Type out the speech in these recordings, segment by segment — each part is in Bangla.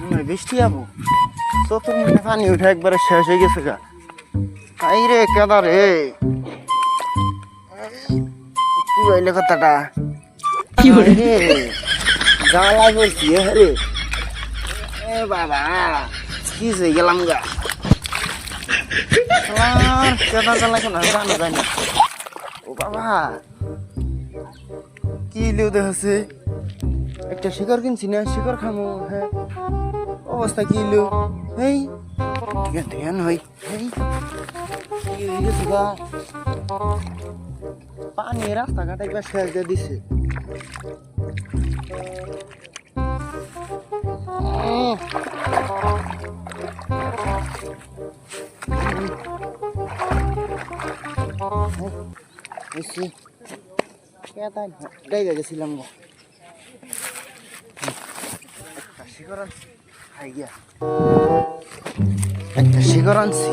মনে হয় বৃষ্টি যাব চতুর্মুখে পানি উঠে একবারে শেষ হয়ে গেছে গা। আই রে কেদা রে? এই, কি হইলে কথাটা? কি রে জ্বালা করছি রে। এ বাবা কি হয়ে গেলাম গা। আমার কেদা জ্বালা কেন জানো জানি। না। ও বাবা কি লিও দেখছে একটা শিকার কিনছি না শিকার খামো হ্যাঁ। অবস্থা কি লিও এই ঠিক ধ্যান হই পানি রাস্তাঘাট একবার দিয়ে দিছে। গেছিলাম গো। একটা শিকর আনছি। হাই গিয়া। একটা শিকর আনছি।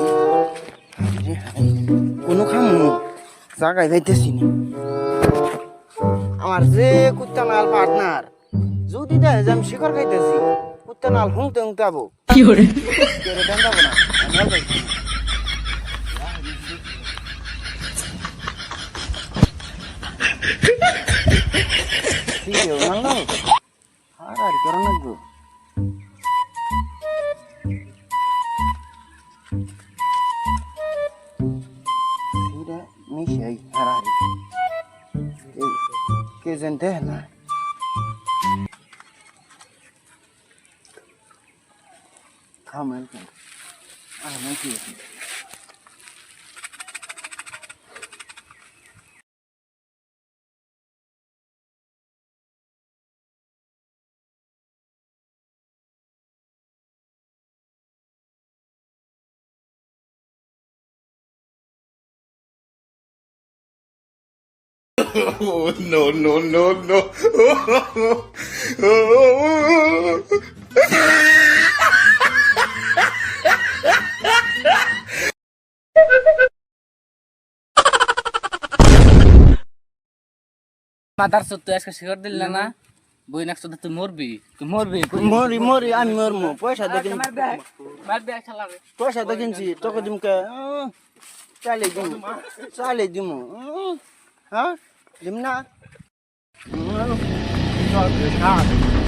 কোনো খামু জাগায় যাইতেছি নি। আমার যে কুত্তা নাল পার্টনার যদি দেখে যে আমি শিকর খাইতেছি কুত্তা নাল হুঁতে হুঁতে আবো। কি hore যাব না। কে জানতে না থামেন কেন আমি কি Oh, no, no, no, no. Mother সত্য আজকে শিকার দিল না? বই নাকশ তুই মরবি? তুই মরবি মরি মরি আমি মরমু পয়সা দেখি পয়সা দেখিনছি তোকে দিমকে চালে দিম। চালে দিম। হ্যাঁ? দিম না ঠিক আছে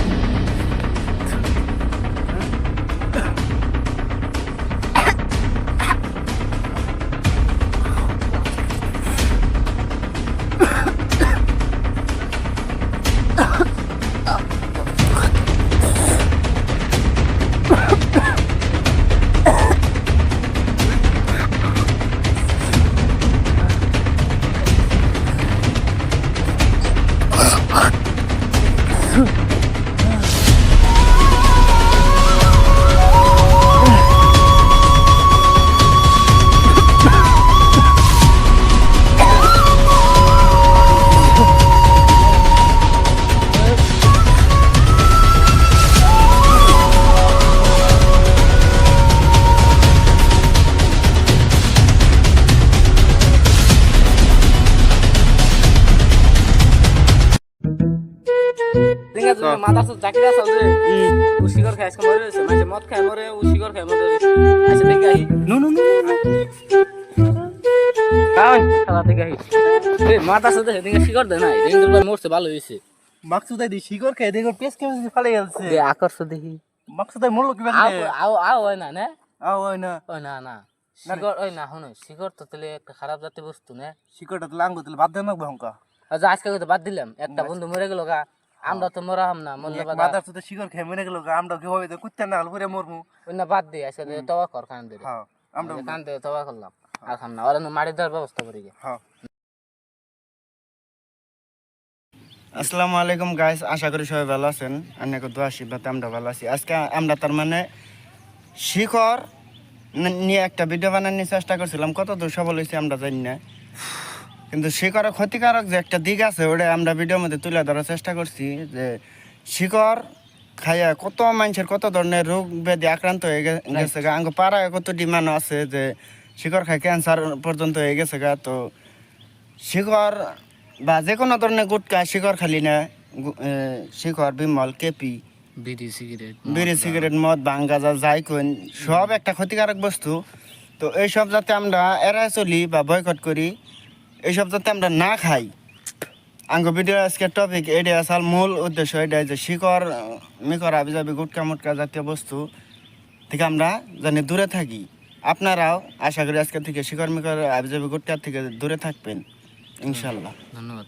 আছে যে ও শিকার খায় আজকে মরে গেছে মানে মদ খায় মরে ও শিকার খায় মরে আচ্ছা দেখে আহি। নো নো নো আয় খেলা দেখে আহি। এ মাদার সত্য সেদিকে শিকার দেয় নাই রেঞ্জের ভাই মরছে ভালো হয়েছে মাকসুদাই দি শিকর খেয়ে দেখো পেস কেমন ফালে গেছে। দে আকর্ষ দেখি। মাকসুদাই মরলো কি আও আও আও হয় না না। আও না। ওই না না। শিকড় ওই না শুনো শিকড় তো তাহলে একটা খারাপ জাতীয় বস্তু না। শিকরটা তো লাঙ্গো তাহলে বাদ দেন না ভঙ্কা আচ্ছা আজকে তো বাদ দিলাম একটা বন্ধু মরে গেল গা। আমরা তো মরা হাম না মরলে বাদ মাদার সাথে শিকর খেয়ে মরে গেল আমরা কি হবে কুত্তা না হলে মরমু? না বাদ দিই আসলে তবা কর খান দে হ্যাঁ আমরা খান দে তবা করলাম। আর খাম না ওরা দেওয়ার ব্যবস্থা করি গে। হ্যাঁ। আসসালামু আলাইকুম গাইস আশা করি সবাই ভালো আছেন। অনেক দোয়া আশীর্বাদ আমরা ভালো আছি। আজকে আমরা তার মানে শিখর নিয়ে একটা ভিডিও বানানোর চেষ্টা করছিলাম। কত দূর সফল হয়েছে আমরা জানি না। কিন্তু শিকড়ের ক্ষতিকারক যে একটা দিক আছে ওটা আমরা ভিডিওর মধ্যে তুলে ধরার চেষ্টা করছি যে শিকড় খাইয়া কত মানুষের কত ধরনের রোগ ব্যাধি আক্রান্ত হয়ে গেছে গা। আঙ্গ পাড়ায় কত ডিমান্ড আছে যে শিকড় খাই ক্যান্সার পর্যন্ত হয়ে গেছে গা। তো শিকড় বা যে কোনো ধরনের গুটকা শিকড় খালি না শিকড় বিমল কেপি বিড়ি সিগারেট বিড়ি সিগারেট মদ ভাঙ গাঁজা যাই কোন সব একটা ক্ষতিকারক বস্তু। তো এইসব যাতে আমরা এড়ায় চলি বা বয়কট করি এইসব যাতে আমরা না খাই। আঙ্গ ভিডিও আজকে টপিক এটি আসাল মূল উদ্দেশ্য এটাই যে শিকড় মিকর আবিজাবি, গুটকা, মুটকা জাতীয় বস্তু থেকে আমরা জানি দূরে থাকি। আপনারাও আশা করি আজকে থেকে শিকড় মিকর আবিজাবি, গুটকা থেকে দূরে থাকবেন ইনশাল্লাহ ধন্যবাদ।